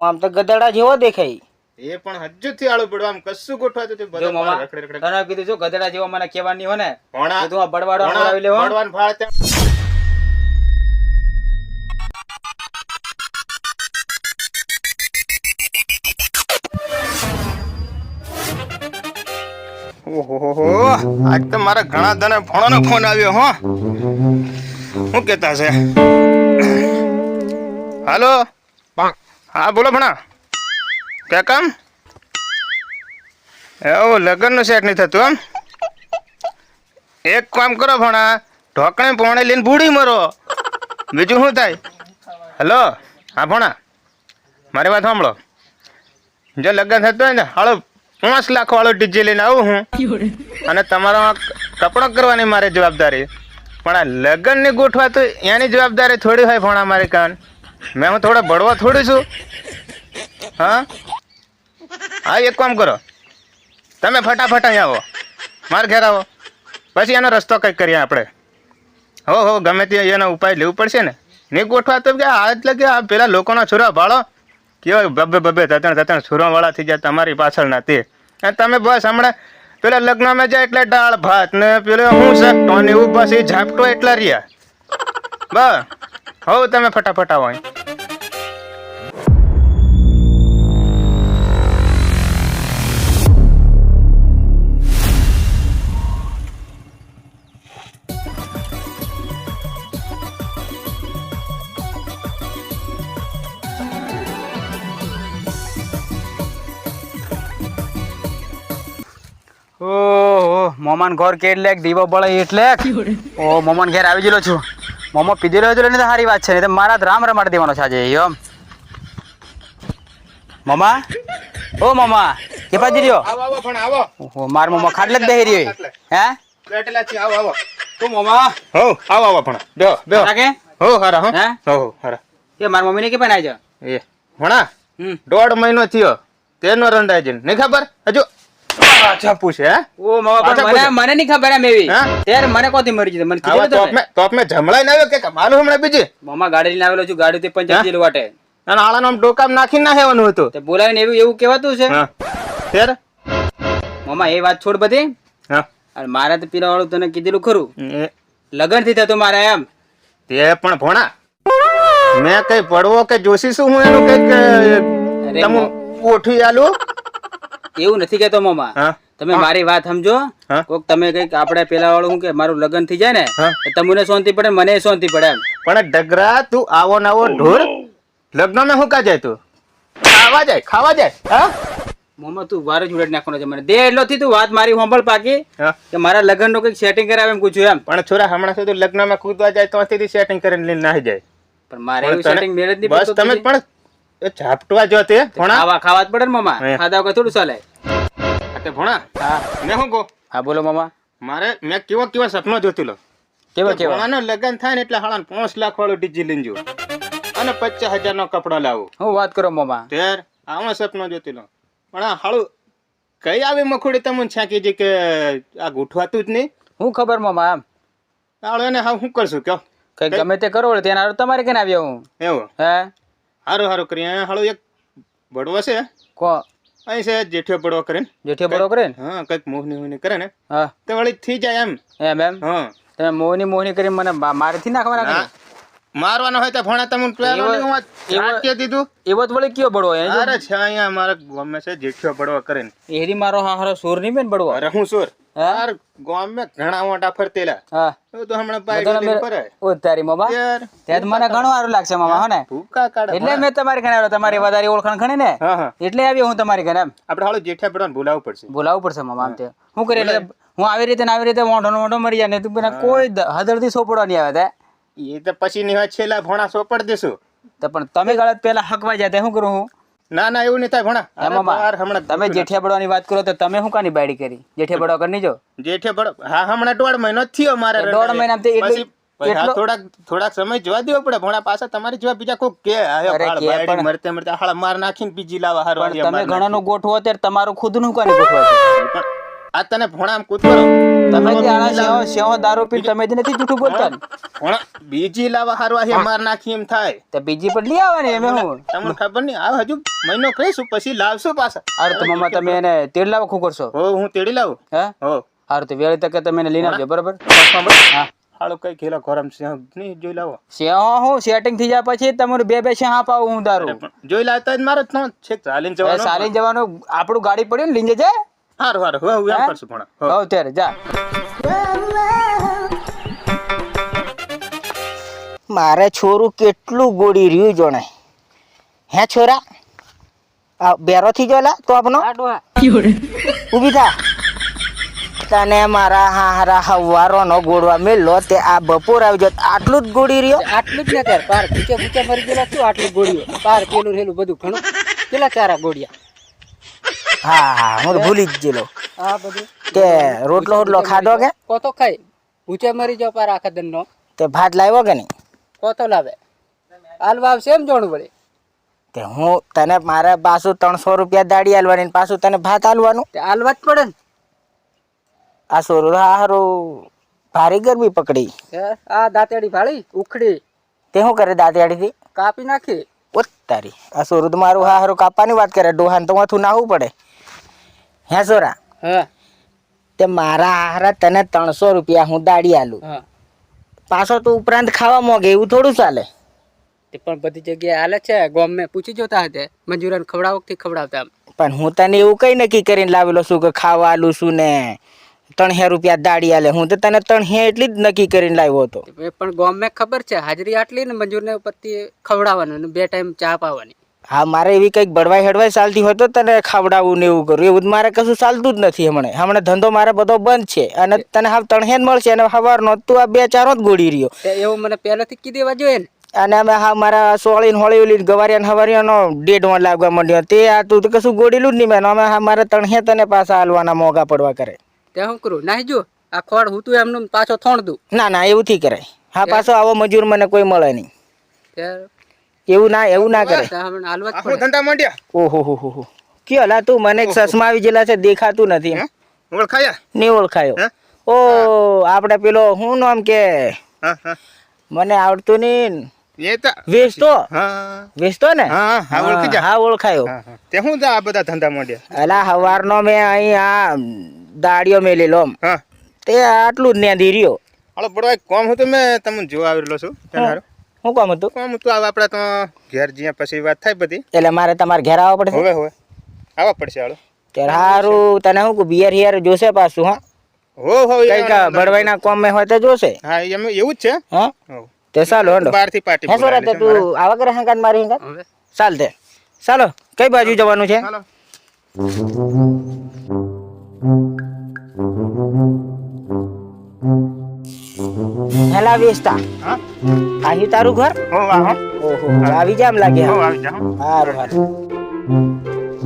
આમ તો ગધેડા જેવો દેખાય. એ પણ હજુ થી આળો પડવા આમ કશું ગોઠવાતું હતું જો બધા મામા. તને કીધું જો ગધેડા જેવો મને કહેવાની હોય ને તું આ બડવાડો આવી લેવો ભણવાનું ફાળ ત્યાં. આજ તો મારા ઘણા દને ભણવાનો ફોન આવ્યો હો. શું કેતા છે? હાલો? હા, બોલો ભણા. ક્યાં કામ? એવું, લગ્નનું સેટ નહીં થતું એમ? એક કામ કરો ભણા ઢોકણે પોણે લઈને બૂડી મરો. બીજું શું થાય? હેલો? હા, ભણા. મારી વાત સાંભળો. જો લગ્ન થતું હોય ને હાલો પાંચ લાખ વાળો ડીજે લઈને આવું હું. અને તમારો કપડો કરવાની મારી જવાબદારી. પણ આ લગ્નની ગોઠવા તો એની જવાબદારી થોડી હોય ભણા મારી કાન. મેં હું થોડા બળવા થોડું છું. હા? હા, એક કામ કરો. તમે ફટાફટ અહીં આવો. માર ઘેર આવો. પછી એનો રસ્તો કંઈક કરીએ આપણે. હો હો, ગમે તે એનો ઉપાય લેવું પડશે ને. નહીં ગોઠવા તો કે આ એટલે કે આ પેલા લોકોના છોરા ભાળો. કેવા બબે બબે તતણ તતણ છોરાવાળા થઈ જાય તમારી પાછળના તે. અને તમે બસ હમણાં પેલા લગ્નમાં જાય એટલે દાળ, ભાત ને પેલો હું શકતો ને એવું એ ઝાપટો એટલા રહ્યા. બસ. હો તમે ફટાફટ આવો ઓહો મોમાન ઘર કેટલે દીવો બળે એટલે ઓ મોમાન ઘેર આવી ગયેલો છું. મોમો પીધેલો રહ્યો એટલે સારી વાત છે નહીં તો મારા રામ રમાડી દેવાનો છે આજે એમ મમા? ઓ મમા કે પાજી રહ્યો આવો આવો પણ આવો. ઓહો માર મમા ખાટલે જ બેહી રહ્યો હે? બેઠેલા છે આવો આવો. તું મમા? હો આવો આવો પણ. બેહો બેહો. તારા કે હો હારા હો. હે? હારા. એ માર મમ્મીને કે પણ આવી જા એ ભણા હમ. દોઢ મહિનો થયો. તેનો રંડાઈ જઈને નહીં ખબર? હજુ પાછા પૂછે હે? ઓ મમા પણ મને મને નહીં ખબર એમ એવી. હા? મને કોથી મરી જશે મને કીધું તો મે તો મે મેં ના આવ્યો કે માલું હમણાં બીજી? મામા ગાડી લઈને આવેલો છું ગાડી થી પંચાયત જેલું વાટે. અને આળાનો નામ ડોકામ નાખીને હેવાનું હતું. તે બોલાવીને એવું એવું કહેવાતું છે? હા. મામા એ વાત છોડ બધી. હા. અને મારે તો પીરા વાળું તને કીધેલું ખરું. લગનથી થતું મારે એમ. તે પણ ભોણા મેં કઈ પડવો કે જોશી શું હું એનું કંઈક તમે મો- આલું? એવું નથી કેતો મોમા. તમે મારી વાત સમજો. કોક તમે કંઈક આપડે પેલા વાળું શું કે મારું લગ્ન થઈ જાય ને તમને શાંતિ પડે મને શાંતિ પડે એમ. પણ ડગરા તું આવો નાવો ઢોર. લગ્નમાં હું કા જાય તું? ખાવા જાય ખાવા જાય હા? મમા તું વારે જોડે નાખવાનો છે મને. દે એટલો થી તું વાત મારી હોંભળ પાકી કે મારા લગ્નનું કંઈક સેટિંગ કરાવે એમ પૂછ્યું એમ. પણ છોરા હમણાં સુધી લગ્નમાં કૂદવા જાય તો સેટિંગ કરીને લઈને નાહી જાય. પણ મારે સેટિંગ મેળે જ નહીં બસ તમે પણ એ ઝાપટવા જો તે ભણા. ખાવા ખાવા જ પડે ને મામા. ખાધા વગર થોડું ચાલે. તે ભણા હા. ને શું કહું? હા બોલો મામા. મારે મેં કેવો કેવો સપનો જોતી લો. કેવો કેવો? ભણાનો લગન થાય ને એટલે હાળા પાંચ લાખ વાળો ડીજી લઈને અને પચાસ હજાર નો કપડો લાવો. હું વાત કરો મામા. તેર આવો સપનો જોતી લો. પણ આ હાળું કઈ આવી મખોડી તમને છાંકી છે કે આ ગોઠવાતું જ નહીં? હું ખબર મામા હાળો એને હા શું કરશું કયો કઈ ગમે તે કરો તેના તમારે કેને આવ્યો હું? એવું. હે? સારું સારું કરી હાળો એક બડવો છે. કો? અહીં છે જેઠિયો બળવો કરે જેઠિયો બરો કરે હા કંઈક મોહની મોહની કરે ને. હા. તો વળી થઈ જાય એમ. એમ એમ? હા. તમે મોહની મોહની કરી મને મારેથી નાખવાના મારવાનો હોય તો ભણા તમને પેલો એવો- નહીં હોત, દીધું? એવો જ વળી કયો બડવો? અરે છે અહીંયા મારે ગમે છે જેઠિયો બળવો કરીને. એરી મારો હારો સોર નહીં બેન બળવો અરે હું સોર? યાર ગામ મે ઘણા મોટા ફરતેલા. હા. તો હમણાં પાઈ લઈને ફરે. ઓ તારી મામા યાર તે મને ઘણો સારું લાગશે મામા હો ને. ભૂકા કાઢે એટલે મે તમારી ઘરે આવ્યો તમારી વધારે ઓળખાણ ઘણી ને? એટલે આવ્યો હું તમારી ઘરે આપણે હાલો જેઠા પડવાનું બોલાવવું પડશે. બોલાવવું પડશે મામા આમ તે. હું કરી એટલે હું આવી રીતે ને આવી રીતે મોઢો મોઢો મરી જાય ને તું પેલા કોઈ હદરથી સોપડવા નહીં આવે તે. એ તો પછી ની વાત છેલ્લા ભોણા સોપડ દેશું. તો પણ તમે ગળત પેલા હકવા જાય શું કરું હું? ના ના એવું નહીં થાય ભણા. એમાં બાર હમણાં તમે જેઠિયા બળવાની વાત કરો તો તમે શું કાની બાયડી કરી? જેઠિયા બળવા કરી જો? જેઠિયા બળ હા હમણાં દોઢ મહિનો જ થયો મારે દોઢ મહિના તે એટલું- થોડાક થોડાક સમય જોવા દેવો પડે ભણા પાછા તમારી જોવા બીજા કોઈ કે બાયડી મરતે મરતે હાળા માર નાખીને બીજી લાવા હારો પણ તમે ઘણાનું ગોઠવો ત્યારે તમારું ખુદનું કાની ગોઠવો? આ તને ભોણા કૂતરો? તમે આના સેવો દારૂ પી તમે જ નથી જૂઠું બોલતા ભોણા બીજી લાવા હારવા હે માર નાખી એમ થાય. તો બીજી પર લઈ આવવાની એમ હું? તમને ખબર નહીં? આ હજુ મહિનો કહીશું પછી લાવશું પાછા. અરે તો મમ્મા તમે એને તેડ લાવો ખું કરશો હો હું તેડી લાવું? હે? હો. સારું તો વેળી તકે તમે એને લઈને આવજો બરાબર? હા. હાલો કઈ ખેલો ગરમ છે નહીં જોઈ લાવો. સેવો હું સેટિંગ થઈ જાય પછી તમારું બે બે છે હા પાવું હું દારૂ? જોઈ લાવતા જ મારો છેક ચાલીને જવાનું જવાનું આપણું ગાડી પડ્યું ને લીંજે જાય? હારું હારું. હવે હું એમ કરશું પણ હવે. ત્યારે જા. મારે છોરું કેટલું ગોળી રહ્યું જોણે. હે છોરા? આ બેરો થી જોલા તો આપનો? ઊભી થા. તને મારા હારા હવારો નો ગોળવા મેલો તે આ બપોર આવી જત આટલું જ ગોળી રહ્યો? આટલું જ ને તાર પાર ભૂચે ભૂચે મરી ગયેલા શું આટલું ગોળીઓ? પાર પેલું રેલું બધું ઘણું. કેટલા ચારા ગોળિયા? હા હા હું ભૂલી જ ગયેલો. હા બધું. કે રોટલો હોટલો ખાધો કે? કોતો ખાઈ? ભૂચે મરી જાવ પાર આખા દનનો તે ભાત લાવ્યો કે નહીં? કોતો લાવે? હાલવા આવશે એમ જોણું પડે તે હું તને મારે પાછું ત્રણસો રૂપિયા દાડી આલવાની પાછું તને ભાત આલવાનું તે હાલવા જ પડે ને. આ સોરું હારું ભારી ગરમી પકડી. હે? આ દાંતેડી ભાળી ઉખડી. તે શું કરે દાંતિયાડીથી કાપી નાખી. ઓત તારી. આ સોરું મારું મારું હારું કાપવાની વાત કરે. ડોહાન તો માથું નાહવું પડે. હે સોરા હા. તે મારા આહારા તને ત્રણસો રૂપિયા હું દાડી આલું. હા. પાછો તું ઉપરાંત ખાવા મોગે એવું થોડું ચાલે? તે પણ બધી જગ્યાએ હાલે છે ગોમ મેં પૂછી જોતા હતા મંજૂરાને ખવડાવકથી ખવડાવતા પણ હું તને એવું કઈ નક્કી કરીને લાવેલો છું કે ખાવા આલું છું ને ત્રણસો રૂપિયા દાડી આલે. હું તો તને ત્રણસો એટલી જ નક્કી કરીને લાવ્યો હતો. એ પણ ગોમ મેં ખબર છે હાજરી આટલી ને મંજૂરને ઉપરથી ખવડાવવાનું બે ટાઈમ ચા પાવાની. હા મારે એવી કંઈક બળવાઈ હડવાઈ ચાલતી હોય તો તને ખાવડાવું ને એવું કરું. એવું મારે કશું ચાલતું જ નથી હમણાં. હમણાં ધંધો મારે બધો બંધ છે અને તને હાલ જ મળશે અને સવારનો તું આ બે ચારો જ ગોળી રહ્યો. એવું મને પહેલેથી કીધી દેવા જોઈએ ને. અને અમે હા મારા સોળી હોળી ગવારિયા હવારિયાનો ડેઢમાં લાગવા માંડ્યો. તે આ તું તો કશું ગોળેલું જ નહીં મેં. અમે હા મારે ત્રણસો તને પાછા હાલવાના મોંઘા પડવા કરે. તે શું કરું? ના જો. આ ખોડ હું તું એમનું પાછો થોણ દઉં. ના ના એવું થી કરાય. હા પાછો આવો મજૂર મને કોઈ મળે નહીં. એવું ના એવું ના કરે. આખો ધંધા માંડ્યા? ઓહો હો હો હો. કયો લા તું મને એક ચશ્મા આવી ગયેલા છે દેખાતું નથી હે? ઓળખાયા નહીં ઓળખાયો. ઓ આપણે પેલો હું નામ કે? હા હા. મને આવડતું નહીં. વેચતો? હા. વેચતો ને? હા હા હા ઓળખાયો. હા હા. તે આ બધા ધંધા માંડ્યા? અલા હવારનો મેં અહીં આ દાડિયો મેલેલો. હા. તે આટલું જ ન્યાદી રહ્યો. હાલો પડવા એક કોમ હતું મેં તમને જોવા આવેલો છું તમારું શું કામ હતું? કોમ હતું. આવે આપણે તો ઘેર જ્યાં પછી વાત થાય બધી. એટલે મારે તમારે ઘેર આવવા પડશે? હવે હવે. આવવા પડશે હાલો. ત્યારે સારું તને શું બિયર હિયર જોશે પાછું હા? હો હો કંઈક બળવાઈના કોમ મેં હોય તો જોશે. હા એમ એવું જ છે? હા? તે ચાલો હેંડો બહારથી પાર્ટી હે સોરા તું આવા કરે હંકાન મારી હંકાન ચાલ તે. ચાલો કઈ બાજુ જવાનું છે? હાલો. હેલા વિસ્તા હા? અહીં તારું ઘર? હો આહો ઓહો આવી જામ લાગે હો આવી જા હારું હારું.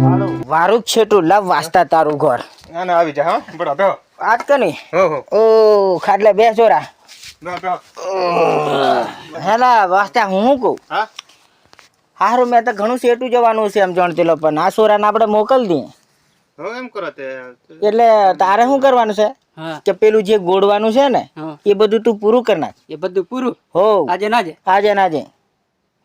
હાલો. વારું જ છેટું લાવ વાસ્તા તારું ઘર. ના ના આવી જા હો. બડો તો આજ કને હો હો. ઓ ખાટલે બે બેહો. હેલા વાસ્તા હું કહું? હા? હારું મેં તો ઘણું સેટું જવાનું છે એમ જણતેલો પણ આ સોરાને આપણે મોકલ દઈએ હો એમ કરો તે એટલે તારે શું કરવાનું છે? કે પેલું જે ગોળવાનું છે ને એ બધું તું પૂરું કરી નાખ. એ બધું પૂરું? હો. આજે ના જે આજે ના આજે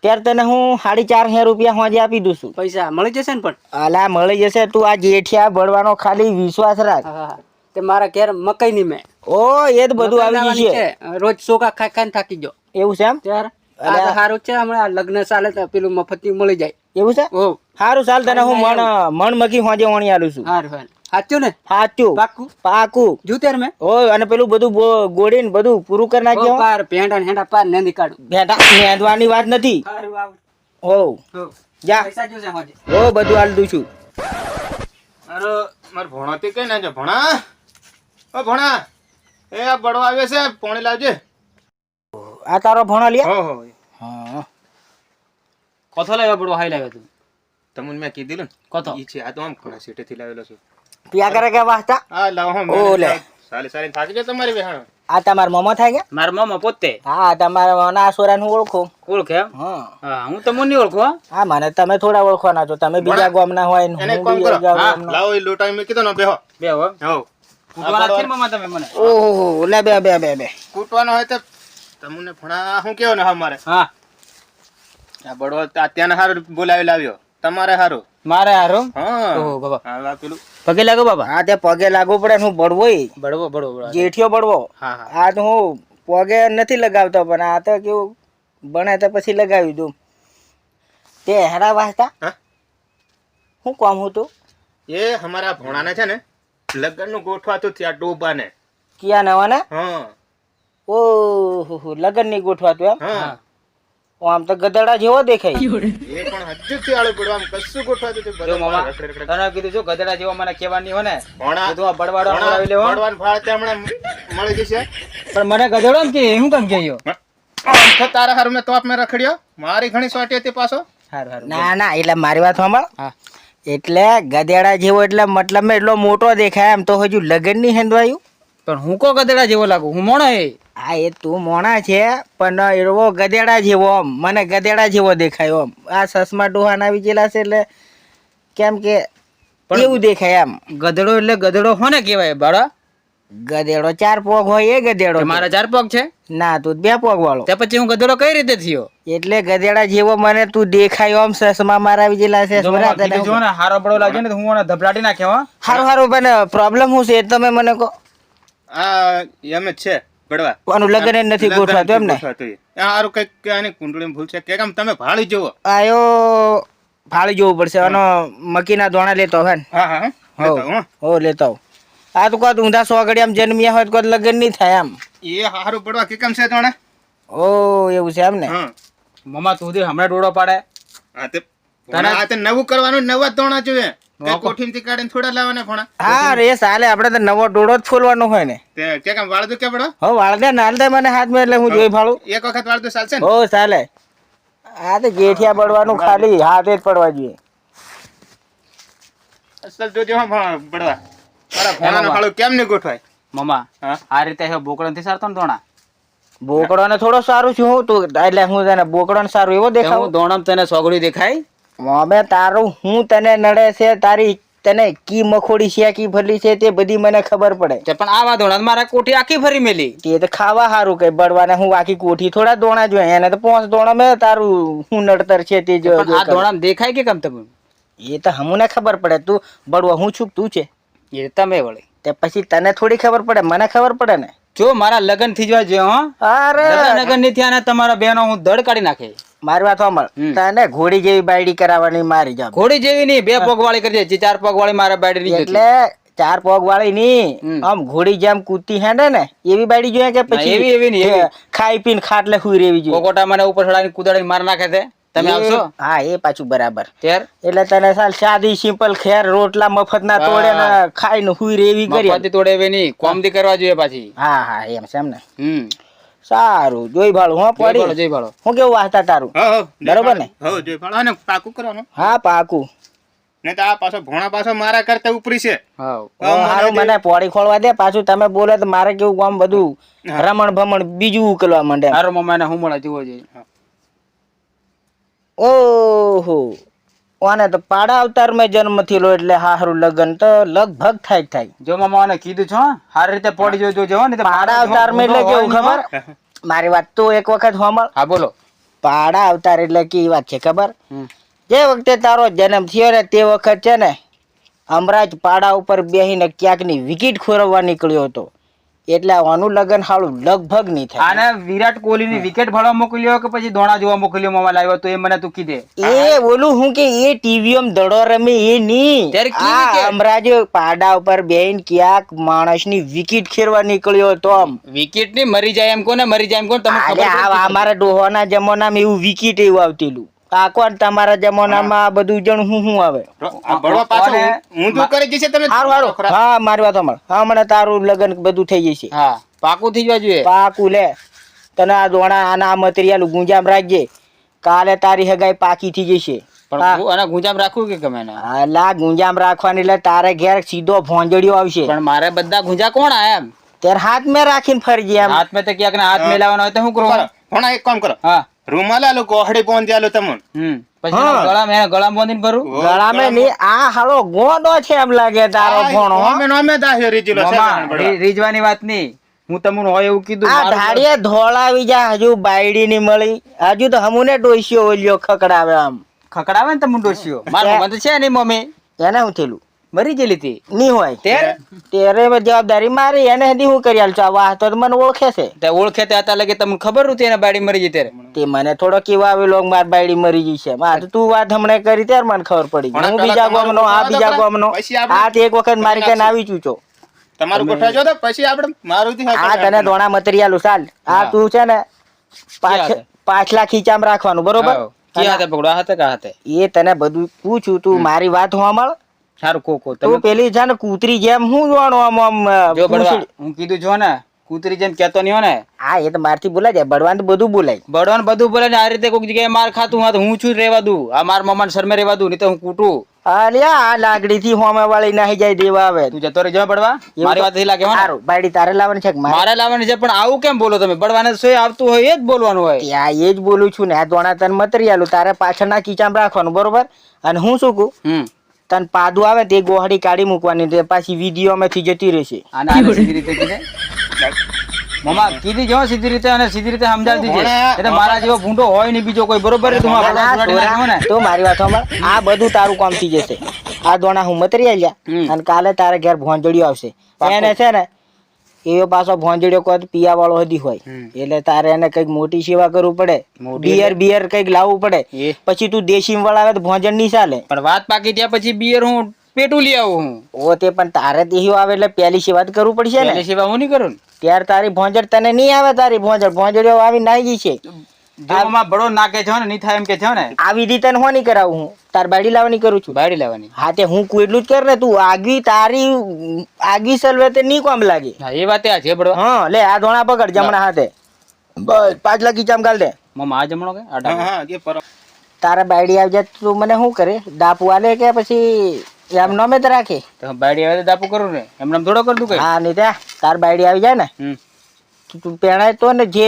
ત્યારે તને હું સાડી ચાર હજાર રૂપિયા હોજે આપી દઉં છું. પૈસા મળી જશે ને પણ? અલા મળી જશે. તું આ જેઠિયા બળવાનો ખાલી વિશ્વાસ રાખ. હા, હા તે મારા ઘેર મકાઈ ની મેં. ઓ એ જ બધું આવી જશે છે. રોજ સોકા ખાઈ ખાઈને થાકી ગયો. એવું છે એમ? ત્યાર? આ સારું છે હમણાં લગ્ન ચાલે તો પેલું મફતી મળી જાય. એવું છે? ઓ સારું ચાલ તને હું મણ મણ મકી હોજે વણી આલું છું. હારું હારું. સાચું ને? સાચું પાકું? પાકું. જુતેર મેં? ઓય અને પેલું બધું ગોળીને બધું પૂરું કરી નાખ્યો પાર ભેંડા હેંડા પાર નેંદી કાઢું. બેટા નેંદવાની વાત નથી. હો. જા. બધું દઉં છું. મારો ભણો તે કઈ ના ભણા? ઓ ભણા. એ આ બડો આવ્યો છે પોણી લાવજે. આ તારો ભણો લે હો હો. હા. કથો લાવ્યો પડો હાઈ લાવ્યો તું. તમને મેં કીધું ને કથો. ઈ છે આ તો આમ ઘણા સીટેથી લાવેલો છું. પિયા કરે કે વાહતા હા લાવ હો ઓ લે. સાલે સાલી થાકી ગયો તમારી બેહાણો આ તમાર મમો થાય ગયા? મારા મમો પોતે? હા તમારા મને સોરા નું ઓળખો. ઓળખે હા. હા હું તમને નહીં ઓળખો હા. મને તમે થોડા ઓળખવાના છો. તમે બીજા ગામના હોય ને એને હું બીજા કરો. હા. ગામનો. લાવો એ લોટા મે કીધો ને બેહો. બે હો. હો. કૂટવા મમા તમે મને? ઓહો લે બે બે બે બે. કૂટવાનો હોય તો તમને ભણા શું કેવો ને અમારે? હા. આ બડો અત્યારને હારું બોલાવી લાવ્યો. તમારે હારું? મારે હારું? હા. ઓહો બાબા. હા, પેલું. પગે લાગો બાબા. હા તે પગે લાગવું પડે હું બળવો બળવો બળવો જેઠિયો બળવો. હા હા. આ તો હું પગે નથી લગાવતો પણ આ તો કેવું બને તો પછી લગાવી દઉં. તે હેરા વાંચતા હા? શું કામ હતું? એ અમારા ભોણાને છે ને લગ્નનું ગોઠવાતું થયા ડોબાને. કિયા નવા ને હા. ઓહો લગનની ગોઠવાતું એમ? હા. ઓ આમ તો ગધેડા જેવો દેખાય. એ પણ હજુ થી આળું પડવા આમ કશું ગોઠવાતું જો મામા. તને કીધું છું ગધડા જેવો મને કહેવાની હોય ને કીધું આ બળવાડો આવી લેવો. ભણવાનું ફાળ તે હમણાં મળી જશે. પણ મને ગધડો ને કે હું કેમ કહેયો તો તારા હારું મેં તોપ મેં રખડ્યો? મારી ઘણી સોટી હતી પાછો. હારું હારું. ના ના એટલે મારી વાત સાંભળ. એટલે ગધેડા જેવો એટલે મતલબ મેં એટલો મોટો દેખાય એમ તો હજુ લગનની હેંદવાયું? પણ હું કો ગધેડા જેવો લાગુ? હું મોણો એ. હા એ તું મોણા છે પણ એવો ગધેડા જેવો આમ મને ગધેડા જેવો દેખાય આમ. આ સસમા ડોહાન આવી ગયેલા છે એટલે કેમ કે એવું દેખાય એમ ગધેડો એટલે ગધેડો હોને કહેવાય બાળા? ગધેડો ચાર પોગ હોય એ ગધેડો મારા ચાર પગ છે? ના તું બે પોગ વાળો. તે પછી હું ગધેડો કઈ રીતે થયો? એટલે ગધેડા જેવો મને તું દેખાય આમ સસમા મારા આવી ગયેલા છે જો ને હારો બળો લાગ્યો ને તો હું એને ધબલાટી નાખ્યો હારો સારું મને પ્રોબ્લેમ શું છે એ તમે મને કહો. આ એમ જ છે ભડવા. આનું લગ્ન જ નથી ગોઠવાતું એમ ને આરું એ. આ હારું કંઈક આની કુંડળી ભૂલ છે. કે કેમ તમે ભાળી જોવો આયો ફાળી જોવું પડશે. આનો મકીના દોણા લેતો હોય ને. હા હા હો. લેતો હો. લેતો. આ તો કહું ઊંધા સો આમ જન્મ્યા હોય તો કોઈ લગ્ન નહીં થાય એમ એ હારું પડવા. કે કેમ છે તણે? ઓ એવું છે એમ ને મમા તું દે હમણાં ડોળો પાડે. આ તે તને આ તે નવું કરવાનું નવા જ તોણા જોઈએ. કોઠીમથી કાઢીને થોડા લાવવાના ભણા હા રે સાલે આપણે તો નવો ડોળો જ ફોલવાનો હોય ને. તે કે કેમ વાળ દો કે પડો? હો વાળ દે નાલ દે મને હાથમાં એટલે હું જોઈ ફાળું એક વખત વાળ દો ચાલશે ને? હો ચાલે આ તો પડવાનું ખાલી હાથે જ પડવા જોઈએ. અસલ જોજો હા ભણા, મારા ભણાનો હાળું કેમ નહીં ગોઠવાય? મમ્મા હા? આ રીતે હે બોકડો નથી સારતો ને ધોણા. બોકડો ને થોડો સારું છું હું તું એટલે હું તને બોકડો ને સારું એવો દેખાવ હું દોણમ તને સોગડી દેખાય. હવે તારું હું તને નડે છે તારી તને કી મખોડી છે કી ભરલી છે તે બધી મને ખબર પડે. પણ આવા ધોણા મારા કોઠી આખી ફરી મેલી. તે તો ખાવા સારું કઈ બળવાને હું આખી કોઠી થોડા ધોણા જોઈએ એને તો પાંચ ધોણા મેં તારું હું નડતર છે તે જો આ ધોણા દેખાય કે કેમ તમે એ તો હમુને ખબર પડે તું બળવા હું છું તું છે? એ તમે વળી. તે પછી તને થોડી ખબર પડે મને ખબર પડે ને? જો મારા લગન થઈ જવા જો હો. અરે! લગન નહીં થયા ને તમારા બેનો હું દડ કાઢી નાખે. મારી વાત સાંભળ. તને ઘોડી જેવી બાયડી કરાવવાની મારી જાવ ઘોડી જેવી નહીં બે પગ વાળી કરી દે. ચાર પગ વાળી મારા બાયડી એટલે ચાર પગ વાળી ની આમ ઘોડી જેમ કૂદતી હેડે ને એવી બાયડી જોઈએ કે ના, એવી- એવી નહીં, ખાઈ પીને ખાટલે સુઈ રેવી જોઈએ. કોકોટા મને ઉપર ચડાવીને કુદાડીને માર નાખે છે. તમે આવશો? હા એ પાછું બરાબર. એટલે તને સાલ સાદી સિમ્પલ ખેર રોટલા મફત ના તોડે ને ખાઈને હુઈ રેવી કરી તોડે એવી નહીં કોમદી કરવા જોઈએ પાછી. હા હા એમ છે એમ ને. હમ. સારું જોઈ ભાળું હા પડી. જોઈ ભાળો. હું કેવું વાંચતા તારું? બરોબર ને? હો જોઈ ભાળો. અને પાકું કરવાનું? હા પાકું. નહીં તો આ પાછો ભોણા પાછો મારા કરતા ઉપરી છે. હારું મને પોડી ખોળવા દે પાછું તમે બોલે તો મારે કેવું આમ બધું? રમણ ભમણ બીજું ઉકલવા માંડે. હારો મમ્માને હું મળે જોવો જોઈએ ઓહો. ઓને તો પાડા અવતાર મેં જન્મ થયેલો એટલે હારું લગન તો લગભગ થાય થાય. જો મમ્માને કીધું છો સારી રીતે પડી જોજો જો ને પાડા અવતારમાં એટલે કેવું ખબર? મારી વાત તો એક વખત સાંભળ હા બોલો. પાડા અવતાર એટલે કેવી વાત છે ખબર? જે વખતે તારો જન્મ થયો ને તે વખત છે ને અમરાજ પાડા ઉપર બેહીને ક્યાંકની વિકેટ ખોરવવા નીકળ્યો હતો. એટલે આનું લગન હાળું લગભગ નહીં થાય. આને વિરાટ કોહલી ની વિકેટ ભરવા મોકલ્યો કે પછી દોણા જોવા મોકલ્યો મમ્મા લાવ્યો તો એ મને તું કીધે. એ બોલું હું કે એ ટીવી માં દડો રમે એ નહીં. ત્યારે કી હમણાં જે પાડા ઉપર બેન ક્યાંક માણસની વિકેટ ખેરવા નીકળ્યો હતો આમ. વિકેટની મરી જાય એમ કોને મરી જાય એમ કોને તમે ખબર? અમારા ડોહોના જમાનામાં એવું વિકેટ એવું આવતેલું. કોણ તમારા જમાનામાં આ બધું જણ હું હું આવે? આ ભણવા પાછો અને ઊંધું કરી જશે તમે? સારું સારું હા મારી વાત સાંભળ. હા હમણાં તારું લગન બધું થઈ જશે. હા પાકું થઈ જવા જોઈએ. પાકું લે. તને આ દોણા આના આ મટીરિયલ ગુંજામ રાખજે. કાલે તારી હગાઈ પાકી થઈ જશે. પણ અને ગુંજામ રાખવું કે ગમે ને? અલા ગુંજામ રાખવાની એટલે તારે ઘેર સીધો ભોંજડિયો આવશે. પણ મારે બધા ગુંજા કોણ આ ત્યારે હાથ મેં રાખીને ફરજે એમ. હાથ મેં તો ક્યાંક ને હાથ મેલાવાનો હોય તો હું કરું ભણા એક કામ કરો. હા. રૂમાલ આલો ગોહડી બાંધી આલો તમને. હમ. પછી. એના ગળામાં એના ગળામાં બાંધીને ભરું. ગળામાં નહીં આ હાલો ગોંડો છે એમ લાગે તારો ભણો. હો. અમે નોમે દાહ્યો રીજેલો છે મામા, રી- રીઝવાની વાત નહીં. હું તમને હોય એવું કીધું આ મારું ધાડીએ ધોળાવી જા હજુ બાયડી ની મળી. હજુ તો હમુને ડોસ્યો ઓલ્યો ખકડાવે આમ. ખકડાવે ને તમને ડોશીઓ? મારો તો છે નહીં મમ્મી. એને હું થયેલું મરી ગયેલી હતી. ની હોય. ત્યારે? જવાબદારી મારી એને હજી હું કરી આલছো આ વાહ તો મને ઓળખે છે. તે ઓળખે તે હતા લગે તમને ખબર નતી એને બાડી મરી ગઈ ત્યારે? તે મને થોડો કેવા આવેલો માર બાયડી મરી ગઈ છે. માર તું વાત હમણાં કરી ત્યારે મને ખબર પડી હું બીજા ગામનો આ બીજા ગામનો. આ તે એક વખત મારી કઈ આવી ચૂચો તમારું ગોઠવાજો તો પછી આપણે મારું આ તને દોણા મટીરિયલ ચાલ. આ તું છે ને પાછલા ખીચામાં રાખવાનું બરોબર? હાવ. હાથે પકડો? હાથે કા હાથે? એ તને બધું પૂછું તું મારી વાત હોમળ સારું કોકો તો તમે પેલી છે ને કૂતરી જેમ હું જોવાનું આમ આમ જો બળવા હું કીધું જો ને કૂતરી જેમ કેતો નહીં ને. હા એ તો મારથી બોલાય જાય બળવાન તો બધું બોલાય. બળવાન બધું બોલે ને આ રીતે કોઈક જગ્યાએ માર ખાતું હોય તો હું છું રહેવા દઉં. આ માર મમાન શરમે રહેવા દઉં નહીં તો હું કૂટું. અરે આ લાગડી થી હોમે વાળી નાહી જાય દેવા આવે. તું જતો રહેજો બળવા. મારી વાત લાગે હો? સારું બાયડી તારે લાવવાની છે મારે? લાવવાનું છે પણ આવું કેમ બોલો તમે? બળવાને સોય આવતું હોય એ જ બોલવાનું હોય. ત્યાં એ જ બોલું છું ને આ દોણા તન મતરિયાલું તારે પાછળના કિચામ રાખવાનું બરોબર? અને હું શું કહું? તને પાદુ આવે તે ગોહડી કાઢી મૂકવાની તે પાછી વીડિયો માંથી જતી રહેશે. આને આને સીધી રીતે કીધે? મમા કીધી જો સીધી રીતે અને સીધી રીતે સમજાવી દીજે. એટલે મારા જેવો ભૂંડો હોય નહીં બીજો કોઈ બરોબર? તું મારી વાત સાંભળ. આ બધું તારું કામ થઈ જશે. આ દોણા હું મતરી હમ. લ્યા અને કાલે તારે ઘેર ભોંજડિયો આવશે. એને છે ને એવો પાછો ભોંજડ્યો કોત પિયા વાળો હદી હોય. એટલે તારે એને કંઈક મોટી સેવા કરવું પડે. બિયર બિયર કંઈક લાવવું પડે. પછી તું દેશી વળાવે તો ભોંજણ નહીં ચાલે. પણ વાત પાકી ત્યાં પછી બિયર હું પેટું લઈ આવું હું. ઓ તે પણ તારે દેહી આવે એટલે પહેલી સેવા જ કરવું પડશે ને. સેવા હું નહીં કરું ત્યારે તારી ભોંજડ તને નહીં આવે તારી ભોંજડ ભોંજડીઓ આવી નાઈ ગઈ છે. જો બડો ના કે છે ને નહીં થાય એમ કે છે ને? આ વિધિ તને હોની કરાવું હું? તાર બાડી લાવવાની કરું છું? બાડી લાવવાની. હા તે હું કોઈ એટલું જ કર ને તું આગવી તારી આગવી સલવે તે નહીં કોમ લાગે. હા એ વાત આ છે બડો હા લે આ ધોણા પકડ જમણા હાથે. બસ. પાંચ લાખ ચામ ગાલ દે. મમા આ જમણો કે? હા હા એ પર તારા બાયડી આવી જાય તું મને શું કરે? દાપુ આલે કે પછી એમ નમે જ રાખે? તો બાયડી આવે તો દાપુ કરું ને? એમને થોડો કર દઉં કઈ. હા નહીં ત્યાં. તાર બાયડી આવી જાય ને? પેણાય તો ને જે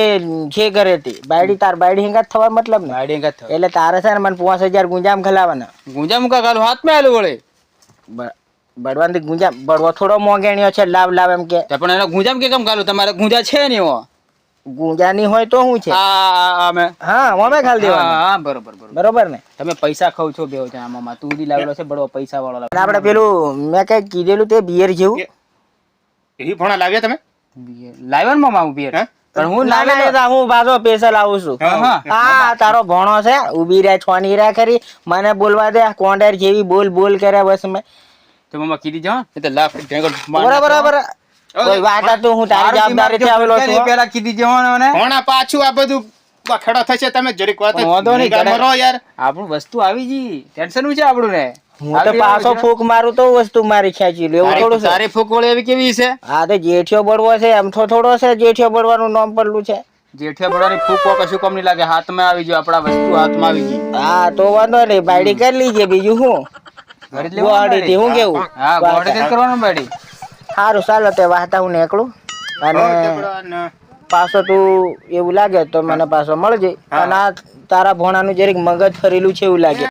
જે ઘરે હતી બાયડી તાર બાયડી હિંગા થવા મતલબ ને. બાયડી કાંઈ થયું. એટલે તારે છે ને મને પાંચ હજાર ગુંજામ ખલાવાના ગુંજા મુકા ગાલું હાથમાં આલું વળે. બળવાન ગુંજામ. બળવો થોડો મોંઘેણીઓ છે લાવ લાવ એમ કે. પણ એને ગુંજામ કે કેમ ગાલું તમારે ગુંજા છે નહીં હો. ગુંજાની હોય તો શું છે. હા મોમે ખાલી હા હા, બરોબર બરોબર. ને? તમે પૈસા ખાવ છો બેવ જણા આમાં. તું બી લાવેલો છે બડો પૈસા વાળો આપણે પેલું મેં કઈ કીધેલું તે બિયર જેવું? એ ભણા લાવ્યા તમે? લાવ્યો ને મામા હું? હે? પણ હું ના ના તો હું પાછો સ્પેશિયલ આવું છું. હા, હા. હા તારો ભણો છે. ઊભી રહે છોની રે ખરી. મને બોલવા દે કોન્ડર જેવી બોલ બોલ કરે બસ મેં. તો મામા કીધી જાઓ એ તો લાફ બરાબર બરાબર. કોઈ વાત હતું હું તારી જવાબદારી દિમાગ આવેલો છું પેલા કીધી જાઓ ને? ભણા પાછું આ બધું બખડો થશે તમે જરીક વાત વાંધો નહીં, યાર. આપણું વસ્તુ આવી ગઈ. ટેન્શન છે આપણું ને હું તો પાછો. ફૂક મારું તો વસ્તુ મારી ખેંચી લે એવું થોડું તારી- ફૂક વળી એવી કેવી છે? હા તો જેઠિયો બળવો છે એમ તો થોડો છે જેઠિયો બળવાનું નામ પડલું છે. જેઠિયા બળવાની ફૂક કશું કમ નહીં લાગે હાથમાં આવી ગયો આપણા વસ્તુ હાથમાં આવી ગઈ. હા તો વાંધો નહીં બાયડી કરી લીજે બીજું શું? લેવાનું હું કેવું? હા જ કરવાનું બાયડી? સારું ચાલો તે વાહતા હું નીકળું. અને અને પાછો તું એવું લાગે તો મને પાછો મળજે. અને આ તારા ભોણાનું જરીક મગજ ફરેલું છે એવું લાગે.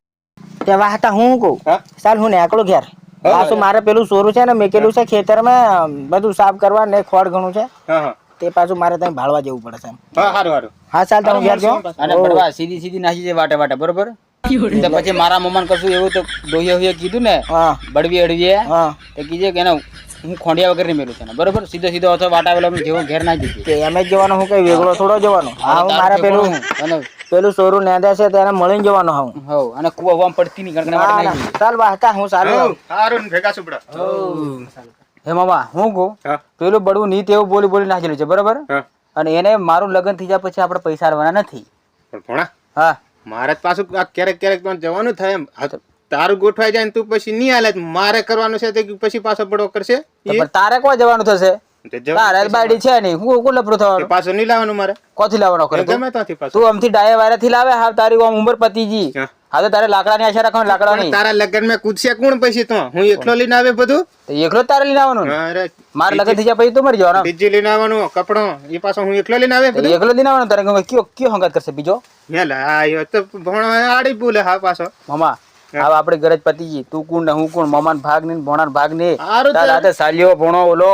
તે વાહતા હું કહું? ચાલ હું નેકળો ઘેર. પાછું મારે પેલું સોરું છે ને મેકેલું છે ખેતરમાં બધું સાફ કરવા ને ખોડ ઘણું છે. હા હા. તે પાછું મારે ત્યાં ભાળવા જવું પડે છે હા સારું સારું હા ચાલ તો ઘેર જાઉં અને બળવા સીધી સીધી નાખી જાય વાટે વાટે બરોબર? પછી મારા મમ્માને કશું એવું તો ડોહીએ કીધું ને હા. બળવી અડવીએ હા. તો કીધે કે એને હું ખોંડિયા વગર નહીં મેલું છે બરોબર? સીધો સીધો અથવા વાટા વેલો જેવો ઘેર ના જતી એમ જ જવાનું હું કઈ વેગળો થોડો જવાનો. હા હું મારે પેલું અને પેલું સોરું નેદે છે તેને મળીને જવાનો હું હવ અને કુવા વામ પડતી નહીં કારણ કે ના, વાટે ચાલ વાહતા હું સારું સારું ભેગા સુપડા હે મામા હું કહું? પેલું બળવું નીત એવું બોલી બોલી નાખેલું છે બરોબર? અને એને મારું લગ્ન થઈ જાય પછી આપણે પૈસા આવવાના નથી. પણ ભણા હા. મારે જ પાછું ક્યારેક ક્યારેક પણ જવાનું થાય એમ. તારું ગોઠવાઈ જાય ને તું પછી નહીં હાલે મારે કરવાનું છે તો પછી પાછો બડો કરશે? તારે કોઈ જવાનું થશે? તારે જ છે નહીં. હું કોણ લફડું તે પાછો નહીં લાવવાનું મારે. કોથી લાવવાનો કરે ગમે ત્યાંથી પાછું. તું આમથી ડાયા વાયરાથી લાવે? હાવ તારી આમ ઉંમર પતીજી. હા. હા તો તારે લાકડાની આશા રાખવાની લાકડા નહીં તારા લગ્નમાં કૂદશે કોણ પછી તો? હું એકલો લઈને આવે બધું? એકલો તારે લઈને આવવાનું મારે લગન થઈ જાય પછી તું મરી જવાનો. બીજી લઈને આવવાનું કપડો. એ પાછો હું એકલો લઈને આવે બધું? એકલો લઈને આવવાનો તારે. કયો કયો હંગાત કરશે? બીજો? હેલા આયો તો ભણો આડી બોલે હા પાછો. મામા હવે આપણે ઘરે ગઈ. તું કોણ ને હું કોણ? મમાન ભાગ ને ભોણાન ભાગ ને. તાર. હાથે સાલીઓ ભણો ઓલો.